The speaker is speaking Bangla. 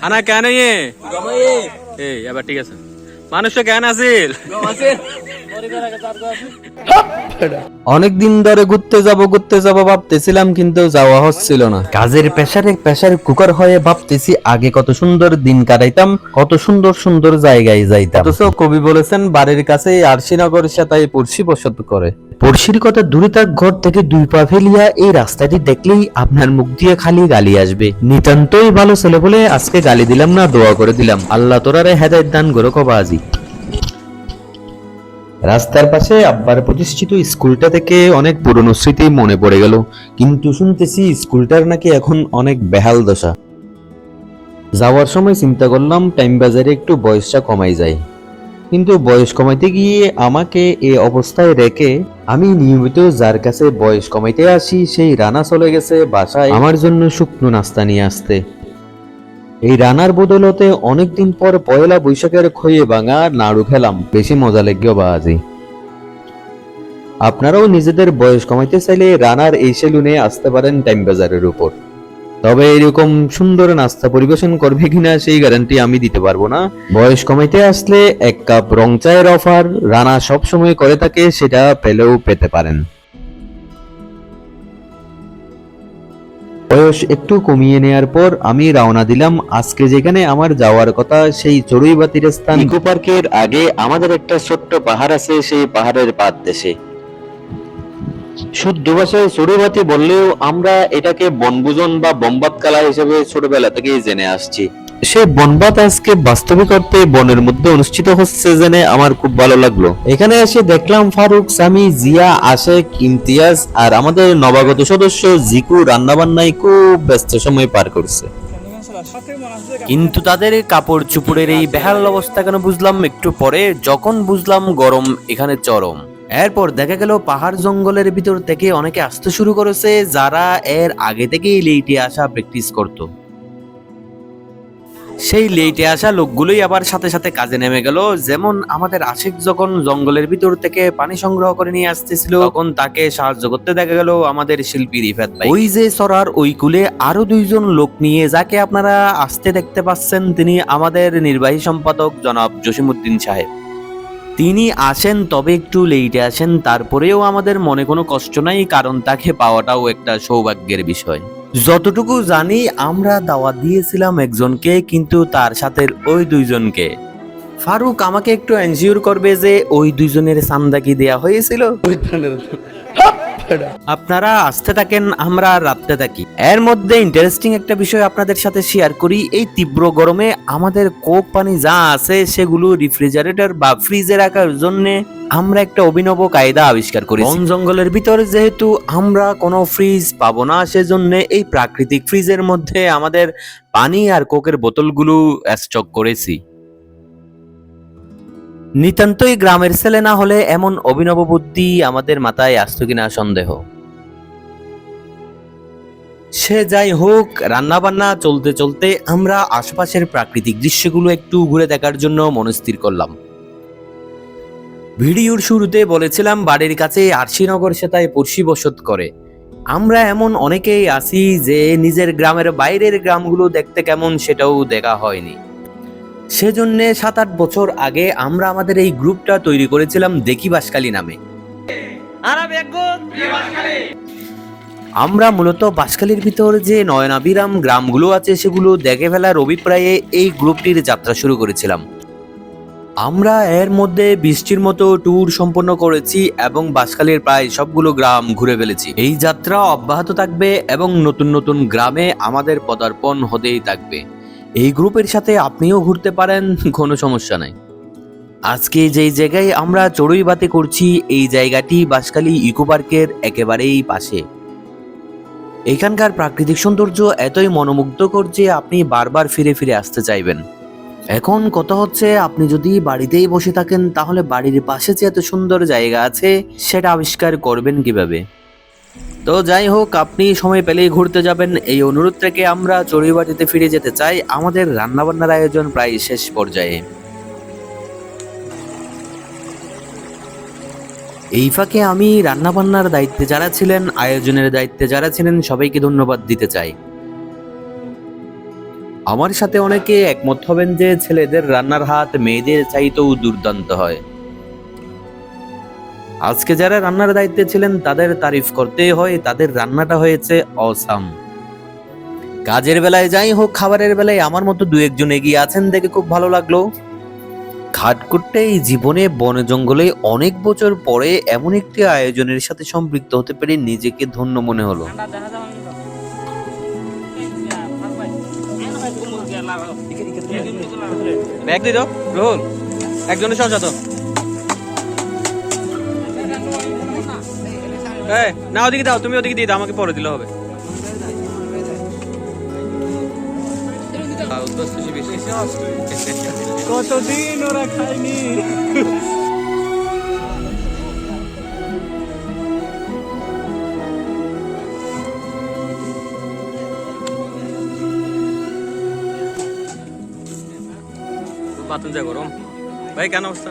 খানা কেন এই এবার ঠিক আছে। মানুষ কেন আছিল অনেক দিন ধরে ঘুরতে যাব ঘুরতে যাব, ভাবতেছিলাম কিন্তু যাওয়া হচ্ছিল না। কাজের প্রেসারে প্রেসার কুকার হয়ে ভাবতেছি আগে কত সুন্দর দিন কাটাইতাম, কত সুন্দর সুন্দর জায়গায় যাইতাম। অথচ কবি বলেছেন, বাড়ির কাছে আরশিনগর সেতাই পড়শি বসত করে। পড়শির কথা দূরে থাক, ঘর থেকে দুই পা ফেলিয়া এই রাস্তাটি দেখলেই আপনার মুখ দিয়ে খালি গালি আসবে। নিতান্তই ভালো ছেলে বলে আজকে গালি দিলাম না, দোয়া করে দিলাম। আল্লাহ তোরারে হেদায়ত দান গরো কবাজি। রাস্তার পাশে আব্বার প্রতিষ্ঠিত স্কুলটা থেকে অনেক পুরনো স্মৃতি মনে পড়ে গেল। কিন্তু শুনতেছি স্কুলটার নাকি এখন অনেক বেহাল দশা। যাওয়ার সময় চিন্তা করলাম টাইম বাজারে একটু বয়সটা কমাই যায়। কিন্তু বয়স কমাইতে গিয়ে আমাকে এ অবস্থায় রেখে আমি নিয়মিত যার কাছে বয়স কমাইতে আসি, সেই রানা চলে গেছে বাসায়। আমার জন্য শুকনো নাস্তা নিয়ে আসতে। এই রানার বদলতে অনেকদিন পর পয়লা বৈশাখের খয়ে ভাঙা নাড়ু খেলাম। বেশি মজা লেগেও বাজি আপনারাও নিজেদের বয়স কমাইতে চাইলে রানার এই সেলুনে আসতে পারেন টাইম বাজারের উপর। তবে এরকম সুন্দর নাস্তা পরিবেশন করবে কিনা সেই গ্যারান্টি আমি দিতে পারব না। বয়স কমাইতে আসলে এক কাপ রং চায়ের অফার রানা সবসময় করে থাকে, সেটা পেলেও পেতে পারেন। বয়স একটু কমিয়ে নেয়ার পর আমি রওনা দিলাম আজকে যেখানে আমার যাওয়ার কথা, সেই চড়ুইবাতির স্থান। ইকো পার্কের আগে আমাদের একটা ছোট্ট পাহাড় আছে, সেই পাহাড়ের পাদ দেশে। শুদ্ধ ভাষায় চড়ুইবাতি বললেও আমরা এটাকে বনভোজন বা বম্বাত কালা হিসেবে ছোটবেলা থেকেই জেনে আসছি। সে বনবাত আজকে বাস্তবিক অর্থে বনের মধ্যে অনুষ্ঠিত হচ্ছে জেনে আমার খুব ভালো লাগল। এখানে এসে দেখলাম ফারুক সামি জিয়া, আশেক, ইমতিয়াজ আর আমাদের নবাগত সদস্য জিকু রান্নাবান্নায় খুব ব্যস্ত সময় পার করছে। কিন্তু তাদের কাপড় চুপড়ের এই বেহাল অবস্থা কেন বুঝলাম? একটু পরে যখন বুঝলাম গরম, এখানে চরম। এরপর দেখা গেল পাহাড় জঙ্গলের ভিতর থেকে অনেকে আসতে শুরু করেছে, যারা এর আগে থেকেই লেইটে আসা প্র্যাকটিস করত। সেই লেটে আসা লোকগুলোই আবার সাথে সাথে কাজে নেমে গেল। যেমন আমাদের আশিক যখন জঙ্গলের ভিতর থেকে পানি সংগ্রহ করে নিয়ে আসতেছিল, তখন তাকে সাহায্য করতে দেখা গেল আমাদের শিল্পী রিফাত ভাই। ওই যে সরার ওই কুলে আরও দুইজন লোক নিয়ে যাকে আপনারা আসতে দেখতে পাচ্ছেন, তিনি আমাদের নির্বাহী সম্পাদক জনাব জসিমউদ্দিন সাহেব। তিনি আসেন তবে একটু লেটে আসেন তারপরেও আমাদের মনে কোনো কষ্ট নাই, কারণ তাকে পাওয়াটাও একটা সৌভাগ্যের বিষয়। যতটুকু জানি, আমরা দাওয়া দিয়েছিলাম একজনকে, কিন্তু তার সাথে ওই দুইজনকে। ফারুক আমাকে একটু এনজিওর করবে যে ওই দুজনের চান্দা কি দেয়া হয়েছিল। আপনারা আসতে থাকেন, আমরা রাত্রে থাকি। এর মধ্যে ইন্টারেস্টিং একটা বিষয় আপনাদের সাথে শেয়ার করি, এই তীব্র গরমে আমাদের কোক পানি যা আছে সেগুলো রেফ্রিজারেটর বা ফ্রিজে রাখার জন্য আমরা একটা অভিনব কায়দা আবিষ্কার করি বন জঙ্গলের ভিতরে যেহেতু আমরা কোনো ফ্রিজ পাবো না, সেজন্য এই প্রাকৃতিক ফ্রিজের মধ্যে আমাদের পানি আর কোকের বোতলগুলো স্টক করেছি। নিতান্তই গ্রামের ছেলে না হলে এমন অভিনব বুদ্ধি আমাদের মাথায় আসতো কিনা সন্দেহ। সে যাই হোক রান্না বান্না চলতে চলতে আমরা আশপাশের প্রাকৃতিক দৃশ্যগুলো একটু ঘুরে দেখার জন্য মনস্থির করলাম। ভিডিওর শুরুতে বলেছিলাম, বাড়ির কাছে আরশিনগর সেতায় পড়শি বসত করে। আমরা এমন অনেকেই আছি যে নিজের গ্রামের বাইরের গ্রামগুলো দেখতে কেমন সেটাও দেখা হয়নি। সেজন্যে সাত আট বছর আগে আমরা আমাদের এই গ্রুপটা তৈরি করেছিলাম দেখি বাসকালী নামে। আমরা মূলত বাসকালীর ভিতর যে নয়নাবিরাম গ্রামগুলো আছে সেগুলো দেখে ফেলার অভিপ্রায়ে এই গ্রুপটির যাত্রা শুরু করেছিলাম। আমরা এর মধ্যে বৃষ্টির মতো ট্যুর সম্পন্ন করেছি এবং বাসকালীর প্রায় সবগুলো গ্রাম ঘুরে ফেলেছি। এই যাত্রা অব্যাহত থাকবে এবং নতুন নতুন গ্রামে আমাদের পদার্পণ হতেই থাকবে। এই গ্রুপের সাথে আপনিও ঘুরতে পারেন, কোনো সমস্যা নাই। আজকে যেই জায়গায় আমরা চড়ুই বাতি করছি, এই জায়গাটি বাসকালী ইকো পার্কের একেবারেই পাশে। এখানকার প্রাকৃতিক সৌন্দর্য এতই মনোমুগ্ধকর যে আপনি বারবার ফিরে ফিরে আসতে চাইবেন। এখন কথা হচ্ছে, আপনি যদি বাড়িতেই বসে থাকেন, তাহলে বাড়ির পাশে যে এত সুন্দর জায়গা আছে, সেটা আবিষ্কার করবেন কীভাবে? তো যাই হোক, আপনি সময় পেলেই ঘুরতে যাবেন। এই অনুরোধ থেকে আমরা চড়ুইবাটিতে ফিরে যেতে চাই। আমাদের রান্নাবান্নার আয়োজন প্রায় শেষ পর্যায়ে। এই ফাঁকে আমি রান্নাবান্নার দায়িত্বে যারা ছিলেন, আয়োজনের দায়িত্বে যারা ছিলেন, সবাইকে ধন্যবাদ দিতে চাই। আমার সাথে অনেকে একমত হবেন যে ছেলেদের রান্নার হাত মেয়েদের চাইতেও দুর্দান্ত হয়। আজকে যারা রান্নার দায়িত্বে ছিলেন, তাদের তারিফ করতেই হয়, তাদের রান্নাটা হয়েছে অসাম কাজের বেলায় যাই হোক, খাবারের বেলায় আমার মতো দু একজন এগিয়ে আছেন দেখে খুব ভালো লাগল। করতে এই জীবনে বনে জঙ্গলে অনেক বছর পরে এমন একটি আয়োজনের সাথে সম্পৃক্ত হতে পেরে নিজেকে ধন্য মনে হলো। একজনের সহ এই, না ওদিকে দাও তুমি ওদিকে দিয়ে দাও আমাকে পরে দিলে হবে। কতদিন ওরা খায়নি? বাতুন যা গরম। ভাই কেন অবস্থা?